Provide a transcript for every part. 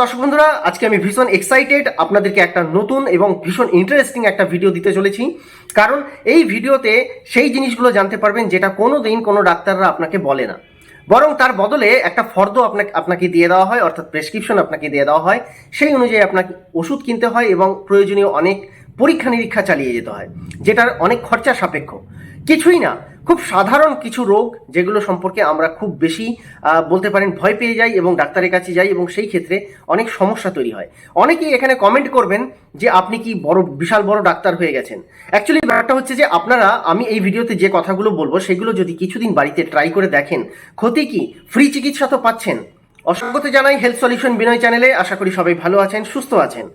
দর্শক বন্ধুরা, আজকে আমি ভীষণ এক্সাইটেড আপনাদেরকে একটা নতুন এবং ভীষণ ইন্টারেস্টিং একটা ভিডিও দিতে চলেছি। কারণ এই ভিডিওতে সেই জিনিসগুলো জানতে পারবেন যেটা কোনো দিন কোনো ডাক্তাররা আপনাকে বলে না। বরং তার বদলে একটা ফর্দ আপনাকে আপনাকে দিয়ে দেওয়া হয়, অর্থাৎ প্রেসক্রিপশন আপনাকে দিয়ে দেওয়া হয়। সেই অনুযায়ী আপনাকে ওষুধ কিনতে হয় এবং প্রয়োজনীয় অনেক পরীক্ষা নিরীক্ষা চালিয়ে যেতে হয়, যেটার অনেক খরচা সাপেক্ষ। কিছুই না খুব সাধারণ কিছু রোগ যেগুলো সম্পর্কে আমরা খুব বেশি বলতে পারেন ভয় পেয়ে যাই এবং ডাক্তারের কাছে যাই এবং সেই ক্ষেত্রে অনেক সমস্যা তৈরি হয়। অনেকেই এখানে কমেন্ট করবেন যে আপনি কি বড়, বিশাল বড় ডাক্তার হয়ে গেছেন। অ্যাকচুয়ালি ব্যাপারটা হচ্ছে যে আপনারা, আমি এই ভিডিওতে যে কথাগুলো বলব সেগুলো যদি কিছুদিন বাড়িতে ট্রাই করে দেখেন, ক্ষতি কি? ফ্রি চিকিৎসা তো পাচ্ছেন। অসংগত জানাই হেলথ সলিউশন বিনয় চ্যানেলে। আশা করি সবাই ভালো আছেন, সুস্থ আছেন।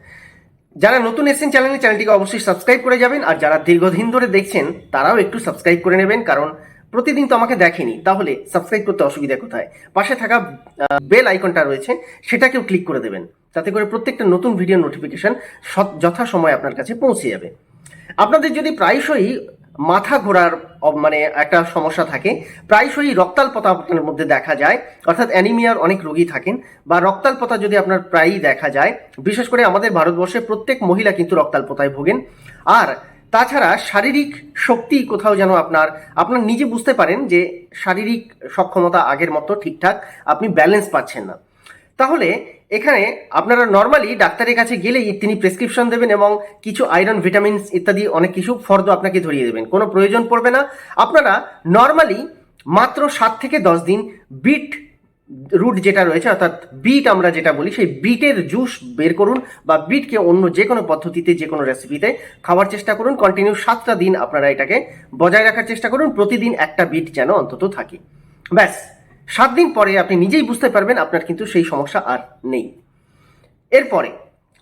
যারা নতুন এসেছেন চ্যানেলে, চ্যানেলটিকে অবশ্যই সাবস্ক্রাইব করে যাবেন, আর যারা দীর্ঘদিন ধরে দেখছেন, তারাও একটু সাবস্ক্রাইব করে নেবেন, কারণ প্রতিদিন তো আমাকে দেখেনি। তাহলে সাবস্ক্রাইব করতে অসুবিধা কোথায়? পাশে থাকা বেল আইকনটা রয়েছে, সেটাকেও ক্লিক করে দেবেন। তাতে করে প্রত্যেকটা নতুন ভিডিও নোটিফিকেশন যথাসময়ে আপনার কাছে পৌঁছে যাবে। আপনাদের যদি প্রায়শই মাথা ঘোরার মানে একটা সমস্যা থাকে। প্রায়শই রক্তাল্পতা আপনার মধ্যে দেখা যায়, অর্থাৎ অ্যানিমিয়ার অনেক রোগী থাকেন বা রক্তাল্পতা যদি আপনার প্রায়ই দেখা যায়, বিশেষ করে আমাদের ভারতবর্ষে প্রত্যেক মহিলা কিন্তু রক্তাল্পতায় ভোগেন। আর তাছাড়া শারীরিক শক্তি কোথাও যেন আপনার আপনার নিজে বুঝতে পারেন যে শারীরিক সক্ষমতা আগের মতো ঠিকঠাক, আপনি ব্যালেন্স পাচ্ছেন না। তাহলে এখানে আপনারা নর্মালি ডাক্তারের কাছে গেলেই তিনি প্রেসক্রিপশন দেবেন এবং কিছু আয়রন ভিটামিনস ইত্যাদি অনেক কিছু ফর্দ আপনাকে ধরিয়ে দেবেন। কোনো প্রয়োজন পড়বে না। আপনারা নর্মালি মাত্র সাত থেকে দশ দিন বিট রুট যেটা রয়েছে, অর্থাৎ বিট আমরা যেটা বলি, সেই বিটের জুস বের করুন বা বিটকে অন্য যে কোনো পদ্ধতিতে যে কোনো রেসিপিতে খাওয়ার চেষ্টা করুন। কন্টিনিউ সাতটা দিন আপনারা এটাকে বজায় রাখার চেষ্টা করুন। প্রতিদিন একটা বিট যেন অন্তত থাকে। ব্যাস। সাত দিন পরে আপনি নিজেই বুঝতে পারবেন আপনার কিন্তু সেই সমস্যা আর নেই। এরপরে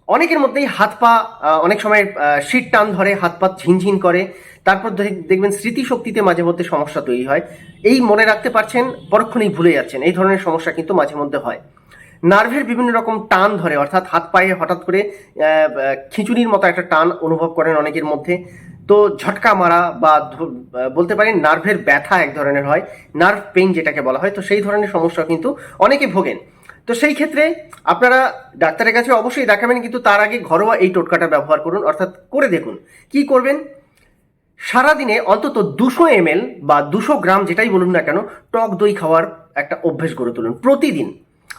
অনেকের মধ্যেই হাত পা অনেক সময় শীত টান ধরে হাত পা ঝিনঝিন করে তারপর দেখ- দেখবেন স্মৃতিশক্তিতে মাঝে মধ্যে সমস্যা তৈরি হয়। এই মনে রাখতে পারছেন পরক্ষণেই ভুলে যাচ্ছেন এই ধরনের সমস্যা কিন্তু মাঝে মধ্যে হয়। নার্ভের বিভিন্ন রকম টান ধরে অর্থাৎ হাত পায়ে হঠাৎ করে আহ, মতো একটা টান অনুভব করেন অনেকের মধ্যে। তো ঝটকা মারা বা বলতে পারেন নার্ভের ব্যথা এক ধরনের হয়, নার্ভ পেইন যেটাকে বলা হয়, তো সেই ধরনের সমস্যা কিন্তু অনেকে ভোগেন। তো সেই ক্ষেত্রে আপনারা ডাক্তারের কাছে অবশ্যই দেখাবেন, কিন্তু তার আগে ঘরোয়া এই টোটকাটা ব্যবহার করুন, অর্থাৎ করে দেখুন। কি করবেন? সারাদিনে অন্তত দুশো এম বা দুশো গ্রাম যেটাই বলুন না কেন, টক দই খাওয়ার একটা অভ্যেস গড়ে তুলুন প্রতিদিন।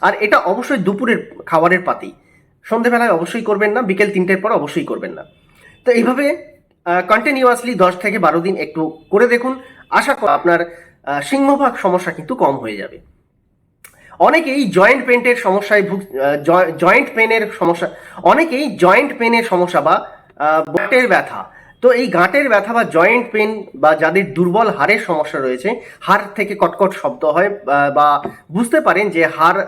আর এটা অবশ্যই দুপুরের খাবারের পাতেই সন্ধেবেলায় অবশ্যই করবেন না, বিকেল তিনটের পর অবশ্যই করবেন না। তো এইভাবে কন্টিনিউয়াসলি দশ থেকে বারো দিন একটু করে দেখুন। আশা করি আপনার সিংহভাগ সমস্যা কিন্তু কম হয়ে যাবে। অনেকেই জয়েন্ট পেনের সমস্যায় ভুগ জয়েন্ট পেনের সমস্যা, অনেকেই জয়েন্ট পেনের সমস্যা বা গাঁটের ব্যথা। তো এই গাঁটের ব্যথা বা জয়েন্ট পেন বা যাদের দুর্বল হাড়ের সমস্যা রয়েছে, হাড় থেকে কটকট শব্দ হয়, বা- বা বুঝতে পারেন যে হাড়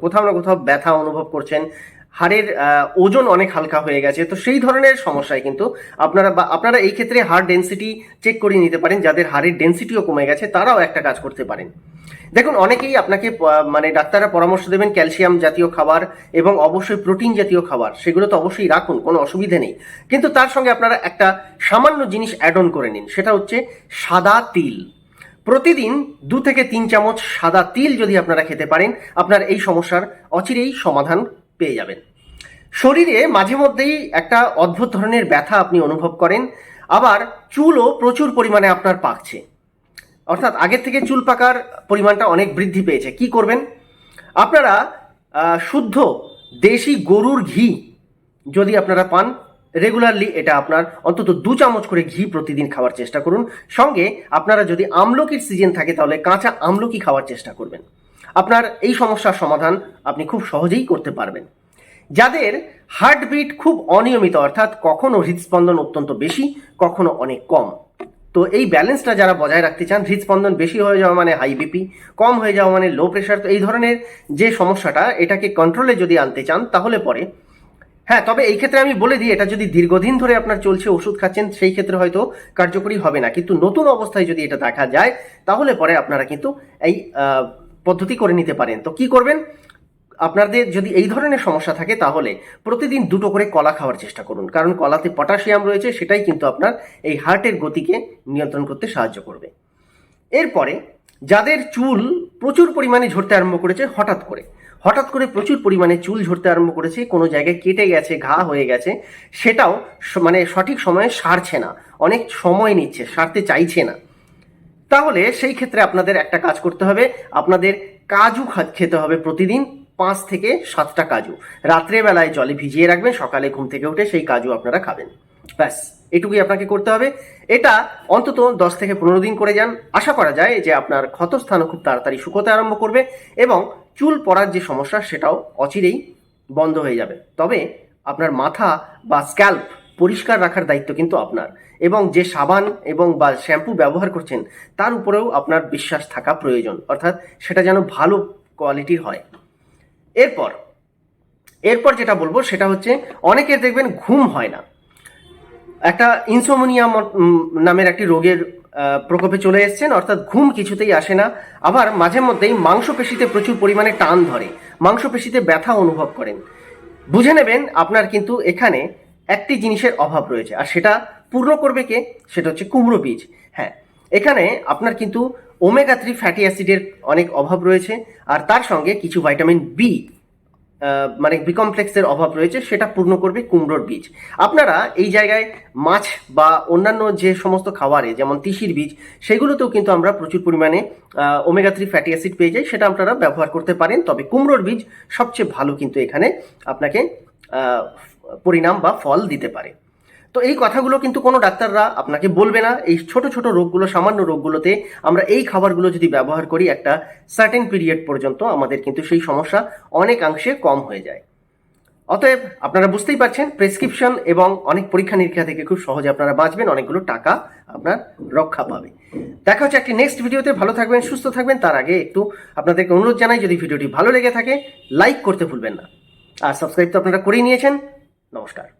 কোথাও না কোথাও ব্যথা অনুভব করছেন হাড়ের ওজন অনেক হালকা হয়ে গেছে। তো সেই ধরনের সমস্যায় কিন্তু আপনারা বা আপনারা এই ক্ষেত্রে হাড় ডেন্সিটি চেক করে নিতে পারেন। যাদের হাড়ের ডেন্সিটিও কমে গেছে, তারাও একটা কাজ করতে পারেন। দেখুন, অনেকেই আপনাকে মানে ডাক্তাররা পরামর্শ দেবেন ক্যালসিয়াম জাতীয় খাবার এবং অবশ্যই প্রোটিন জাতীয় খাবার। সেগুলো তো অবশ্যই রাখুন, কোনো অসুবিধে নেই। কিন্তু তার সঙ্গে আপনারা একটা সামান্য জিনিস অ্যাড অন করে নিন, সেটা হচ্ছে সাদা তিল। প্রতিদিন দু থেকে তিন চামচ সাদা তিল যদি আপনারা খেতে পারেন, আপনার এই সমস্যার অচিরেই সমাধান পেয়ে যাবেন। শরীরে মাঝে মধ্যেই একটা অদ্ভুত ধরনের ব্যথা আপনি অনুভব করেন, আবার চুলও প্রচুর পরিমাণে আপনার পাকছে। অর্থাৎ আগের থেকে চুল পাকার পরিমাণটা অনেক বৃদ্ধি পেয়েছে। কি করবেন? আপনারা শুদ্ধ দেশি গরুর ঘি যদি আপনারা পান রেগুলারলি এটা আপনার অন্তত দু চামচ করে ঘি প্রতিদিন খাওয়ার চেষ্টা করুন। সঙ্গে আপনারা যদি আমলকির সিজন থাকে, তাহলে কাঁচা আমলকি খাওয়ার চেষ্টা করবেন। আপনার এই সমস্যার সমাধান আপনি খুব সহজেই করতে পারবেন। যাদের হার্টবিট খুব অনিয়মিত, অর্থাৎ কখনো হৃদস্পন্দন অত্যন্ত বেশি, কখনো অনেক কম। তো এই ব্যালেন্সটা যারা বজায় রাখতে চান, হৃদস্পন্দন বেশি হয়ে যাওয়া মানে হাই বিপি কম হয়ে যাওয়া মানে লো প্রেশার তো এই ধরনের যে সমস্যাটা, এটাকে কন্ট্রোলে যদি আনতে চান, তাহলে পরে। হ্যাঁ তবে এই ক্ষেত্রে আমি বলে দিই, এটা যদি দীর্ঘদিন ধরে আপনার চলছে, ওষুধ খাচ্ছেন, সেই ক্ষেত্রে হয়তো কার্যকরী হবে না। কিন্তু নতুন অবস্থায় যদি এটা দেখা যায়, তাহলে পরে আপনারা কিন্তু এই পদ্ধতি করে নিতে পারেন। তো কি করবেন? আপনাদের যদি এই ধরনের সমস্যা থাকে তাহলে প্রতিদিন দুটো করে কলা খাওয়ার চেষ্টা করুন। কারণ কলাতে পটাশিয়াম রয়েছে, সেটাই কিন্তু আপনার এই হার্টের গতিকে নিয়ন্ত্রণ করতে সাহায্য করবে। এরপরে যাদের চুল প্রচুর পরিমাণে ঝরতে আরম্ভ করেছে, হঠাৎ করে হঠাৎ করে প্রচুর পরিমাণে চুল ঝরতে আরম্ভ করেছে, কোনো জায়গায় কেটে গেছে, ঘা হয়ে গেছে, সেটাও মানে সঠিক সময়ে সারছে না, অনেক সময় নিচ্ছে, সারতে চাইছে না। তাহলে সেই ক্ষেত্রে আপনাদের একটা কাজ করতে হবে। আপনাদের কাজু খেতে হবে প্রতিদিন পাঁচ থেকে সাতটা কাজু। রাত্রেবেলায় জলে ভিজিয়ে রাখবেন, সকালে ঘুম থেকে উঠে সেই কাজু আপনারা খাবেন। ব্যাস, এটুকুই আপনাকে করতে হবে। এটা অন্তত দশ থেকে পনেরো দিন করে যান। আশা করা যায় যে আপনার ক্ষতস্থানও খুব তাড়াতাড়ি শুকোতে আরম্ভ করবে এবং চুল পড়ার যে সমস্যা সেটাও অচিরেই বন্ধ হয়ে যাবে। তবে আপনার মাথা বা স্ক্যাল্প পরিষ্কার রাখার দায়িত্ব কিন্তু আপনার। এবং যে সাবান এবং বা শ্যাম্পু ব্যবহার করছেন, তার উপরেও আপনার বিশ্বাস থাকা প্রয়োজন। অর্থাৎ সেটা যেন ভালো কোয়ালিটির হয়। এরপর এরপর যেটা বলব সেটা হচ্ছে অনেকের দেখবেন ঘুম হয় না। একটা ইনসোমোনিয়া নামের একটি রোগের প্রকোপে চলে এসেছেন, অর্থাৎ ঘুম কিছুতেই আসে না। আবার মাঝে মধ্যেই মাংসপেশিতে প্রচুর পরিমাণে টান ধরে। মাংসপেশিতে ব্যথা অনুভব করেন। বুঝে নেবেন, আপনার কিন্তু এখানে একটি জিনিসের অভাব রয়েছে। আর সেটা পূর্ণ করবে কে? সেটা হচ্ছে কুমড়ো বীজ। হ্যাঁ এখানে আপনার কিন্তু ওমেগা থ্রি ফ্যাটি অ্যাসিডের অনেক অভাব রয়েছে। আর তার সঙ্গে কিছু ভাইটামিন বি মানে বি কমপ্লেক্সের অভাব রয়েছে। সেটা পূর্ণ করবে কুমড়োর বীজ। আপনারা এই জায়গায় মাছ বা অন্যান্য যে সমস্ত খাবারে, যেমন তিসির বীজ, সেগুলোতেও কিন্তু আমরা প্রচুর পরিমাণে ওমেগা থ্রি ফ্যাটি অ্যাসিড পেয়ে যাই। সেটা আপনারা ব্যবহার করতে পারেন। তবে কুমড়োর বীজ সবচেয়ে ভালো কিন্তু এখানে আপনাকে পরিণাম বা ফল দিতে পারে। তো এই কথাগুলো কিন্তু কোনো ডাক্তাররা আপনাকে বলবে না। এই ছোট ছোট রোগগুলো, সামান্য রোগগুলোতে আমরা এই খাবারগুলো যদি ব্যবহার করি একটা সার্টেন পিরিয়ড পর্যন্ত আমাদের কিন্তু সেই সমস্যা অনেকাংশে কম হয়ে যায়। অতএব আপনারা বুঝতেই পারছেন প্রেসক্রিপশন এবং অনেক পরীক্ষা নিরীক্ষা থেকে খুব সহজে আপনারা বাঁচবেন, অনেকগুলো টাকা আপনার রক্ষা পাবে। দেখা হচ্ছে একটি নেক্সট ভিডিওতে ভালো থাকবেন, সুস্থ থাকবেন। তার আগে একটু আপনাদেরকে অনুরোধ জানাই, যদি ভিডিওটি ভালো লেগে থাকে লাইক করতে ভুলবেন না। আর সাবস্ক্রাইব তো আপনারা করেই নিয়েছেন। নমস্কার।